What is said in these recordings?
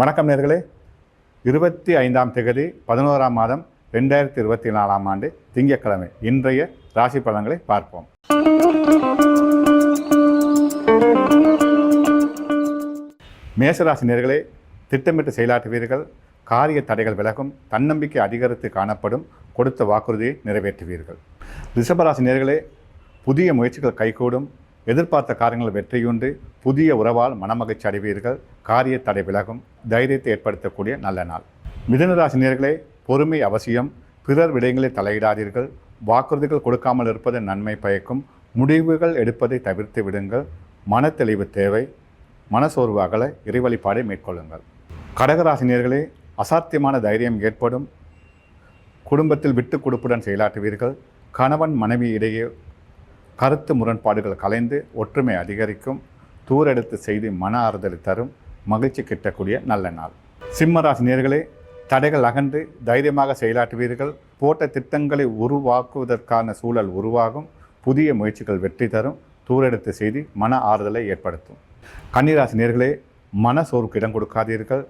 வணக்கம் நேர்களே. இருபத்தி ஐந்தாம் தேதி பதினோராம் மாதம் ரெண்டாயிரத்தி இருபத்தி நாலாம் ஆண்டு திங்கட்கிழமை இன்றைய ராசி பலன்களை பார்ப்போம். மேசராசி நேர்களே திட்டமிட்டு செயலாற்றுவீர்கள் காரிய தடைகள் விலகும் தன்னம்பிக்கை அதிகரித்து காணப்படும் கொடுத்த வாக்குறுதியை நிறைவேற்றுவீர்கள். ரிஷபராசி நேர்களே புதிய முயற்சிகள் கைகூடும் எதிர்பார்த்த காரியங்கள் வெற்றியுண்டு புதிய உறவால் மனமகிழ்ச்சி அடைவீர்கள். காரிய தடை விலகும். தைரியத்தை ஏற்படுத்தக்கூடிய நல்ல நாள். மிதுனராசி நேர்களே பொறுமை அவசியம். பிறர் விடயங்களில் தலையிடாதீர்கள். வாக்குறுதிகள் கொடுக்காமல் இருப்பது நன்மை பயக்கும். முடிவுகள் எடுப்பதை தவிர்த்து விடுங்கள். மனத்தெளிவு தேவை. மனசோர்வு அகல இறைவழிபாடை மேற்கொள்ளுங்கள். கடகராசினியர்களே அசாத்தியமான தைரியம் ஏற்படும். குடும்பத்தில் விட்டு கொடுப்புடன் செயலாற்றுவீர்கள். கணவன் மனைவி இடையே கருத்து முரண்பாடுகள் கலைந்து ஒற்றுமை அதிகரிக்கும். தூரெடுத்து செய்து மன ஆறுதலை தரும். மகிழ்ச்சி கிட்டக்கூடிய நல்ல நாள். சிம்மராசி நேர்களே தடைகள் அகன்று தைரியமாக செயலாற்றுவீர்கள். போட்ட திட்டங்களை உருவாக்குவதற்கான சூழல் உருவாகும். புதிய முயற்சிகள் வெற்றி தரும். தூரெடுத்து செய்தி மன ஆறுதலை ஏற்படுத்தும். கன்னிராசி நேர்களே மன சோர்வுக்கு இடம் கொடுக்காதீர்கள்.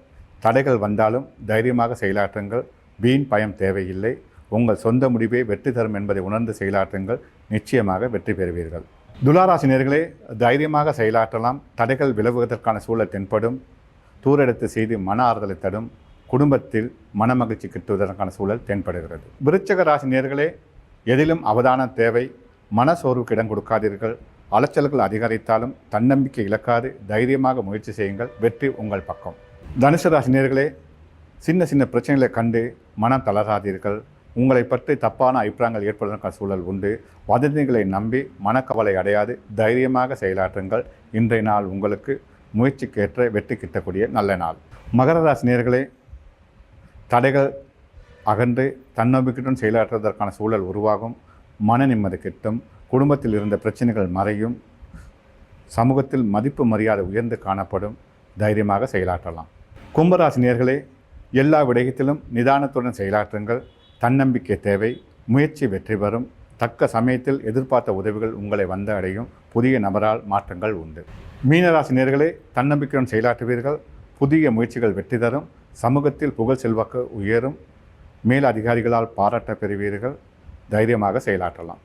தடைகள் வந்தாலும் தைரியமாக செயலாற்றுங்கள். வீண் பயம் தேவையில்லை. உங்கள் சொந்த முடிவே வெற்றி தரும் என்பதை உணர்ந்து செயலாற்றுங்கள். நிச்சயமாக வெற்றி பெறுவீர்கள். துளாராசி நேர்களே தைரியமாக செயலாற்றலாம். தடைகள் விலவுவதற்கான சூழல் தென்படும். தூரெடுத்து செய்து மன ஆறுதலை தரும். குடும்பத்தில் மனமகிழ்ச்சி கிட்டுவதற்கான சூழல் தென்படுகிறது. விருச்சக ராசி நேர்களே எதிலும் அவதான தேவை. மன சோர்வுக்கு இடம் கொடுக்காதீர்கள். அலைச்சல்கள் அதிகரித்தாலும் தன்னம்பிக்கை இழக்காது. தைரியமாக முயற்சி செய்யுங்கள். வெற்றி உங்கள் பக்கம். தனுசு ராசி நேர்களே சின்ன சின்ன பிரச்சனைகளை கண்டு மனம் தளராதீர்கள். உங்களை பற்றி தப்பான அபிப்பிராயங்கள் ஏற்படுவதற்கான சூழல் உண்டு. வதந்திகளை நம்பி மனக்கவலை அடையாது. தைரியமாக செயலாற்றுங்கள். இன்றைய நாள் உங்களுக்கு முயற்சிக்கேற்ற வெற்றி கிட்டக்கூடிய நல்ல நாள். மகர ராசி நேர்களே தடைகள் அகன்று தன்னம்பிக்கையுடன் செயலாற்றுவதற்கான சூழல் உருவாகும். மன நிம்மதி கிட்டும். குடும்பத்தில் இருந்த பிரச்சனைகள் மறையும். சமூகத்தில் மதிப்பு மரியாதை உயர்ந்து காணப்படும். தைரியமாக செயலாற்றலாம். கும்பராசி நேர்களே எல்லா விடயத்திலும் நிதானத்துடன் செயலாற்றுங்கள். தன்னம்பிக்கை தேவை முயற்சி வெற்றி பெறும். தக்க சமயத்தில் எதிர்பார்த்த உதவிகள் உங்களை வந்து அடையும். புதிய நபரால் மாற்றங்கள் உண்டு. மீனராசி நேர்களே தன்னம்பிக்கையுடன் செயலாற்றுவீர்கள். புதிய முயற்சிகள் வெற்றி தரும். சமூகத்தில் புகழ் செல்வாக்கு உயரும். மேல் அதிகாரிகளால் பாராட்ட பெறுவீர்கள். தைரியமாக செயலாற்றலாம்.